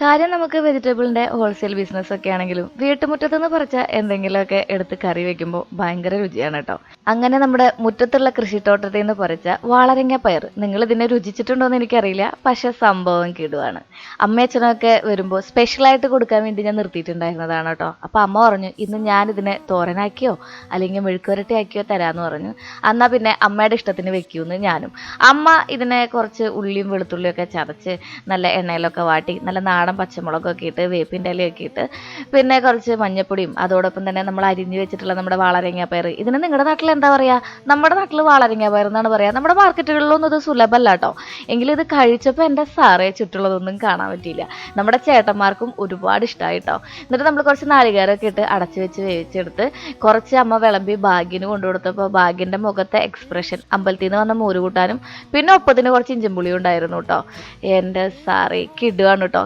കാര്യം നമുക്ക് വെജിറ്റബിളിന്റെ wholesale business ഒക്കെ ആണെങ്കിലും വീട്ടുമുറ്റത്തുനിന്ന് പറിച്ച എന്തെങ്കിലുമൊക്കെ എടുത്ത് കറി വെക്കുമ്പോൾ ഭയങ്കര രുചിയാണ് കേട്ടോ അങ്ങനെ നമ്മുടെ മുറ്റത്തുള്ള കൃഷിത്തോട്ടത്തിൽ നിന്ന് പറിച്ച വാളരങ്ങ പയർ. നിങ്ങൾ ഇതിനെ രുചിച്ചിട്ടുണ്ടോ എന്ന് എനിക്കറിയില്ല. പക്ഷെ സംഭവം കിടുവാണ്. അമ്മയച്ഛനൊക്കെ വരുമ്പോൾ സ്പെഷ്യലായിട്ട് കൊടുക്കാൻ വേണ്ടി ഞാൻ നിർത്തിയിട്ടുണ്ടായിരുന്നതാണ് കേട്ടോ അപ്പോൾ അമ്മ പറഞ്ഞു ഇന്ന് ഞാൻ ഇതിനെ തോരനാക്കിയോ അല്ലെങ്കിൽ മെഴുക്കുരട്ടിയാക്കിയോ തരാമെന്ന് പറഞ്ഞു. എന്നാൽ പിന്നെ അമ്മയുടെ ഇഷ്ടത്തിന് വെക്കൂന്ന് ഞാനും. അമ്മ ഇതിനെ കുറച്ച് ഉള്ളിയും വെളുത്തുള്ളിയും ഒക്കെ ചതച്ച് നല്ല എണ്ണയിലൊക്കെ വാട്ടി നല്ല നാടൻ പച്ചമുളകൊക്കെ ഇട്ട് വേപ്പിന്റെ ഇലയൊക്കെ ഇട്ട് പിന്നെ കുറച്ച് മഞ്ഞപ്പൊടിയും അതോടൊപ്പം തന്നെ നമ്മൾ അരിഞ്ഞു വെച്ചിട്ടുള്ള നമ്മുടെ വാളരങ്ങ പയർ ഇതിന് നിങ്ങളുടെ നാട്ടിൽ എന്താ പറയുക നമ്മുടെ നാട്ടിൽ വാളരങ്ങ പയർ എന്നാണ് പറയുക നമ്മുടെ മാർക്കറ്റുകളിലൊന്നും ഇത് സുലഭമല്ല കേട്ടോ. എങ്കിലും ഇത് കഴിച്ചപ്പോൾ എന്റെ സാറേ ചുറ്റുള്ളതൊന്നും കാണാൻ പറ്റിയില്ല. നമ്മുടെ ചേട്ടന്മാർക്കും ഒരുപാട് ഇഷ്ടമായി കേട്ടോ എന്നിട്ട് നമ്മൾ കുറച്ച് നാളികേരമൊക്കെ ഇട്ട് അടച്ചു വെച്ച് വേവിച്ചെടുത്ത് കുറച്ച് അമ്മ വിളമ്പി ഭാഗ്യന് കൊണ്ടു കൊടുത്തപ്പോൾ ഭാഗ്യന്റെ മുഖത്തെ എക്സ്പ്രഷൻ അമ്പലത്തിൽ നിന്ന് വന്ന മോര് കൂട്ടാനും പിന്നെ ഒപ്പത്തിന് കുറച്ച് ഇഞ്ചിമ്പുളിയും ഉണ്ടായിരുന്നു കേട്ടോ. എന്റെ സാറേ കിടുവാണ് കേട്ടോ.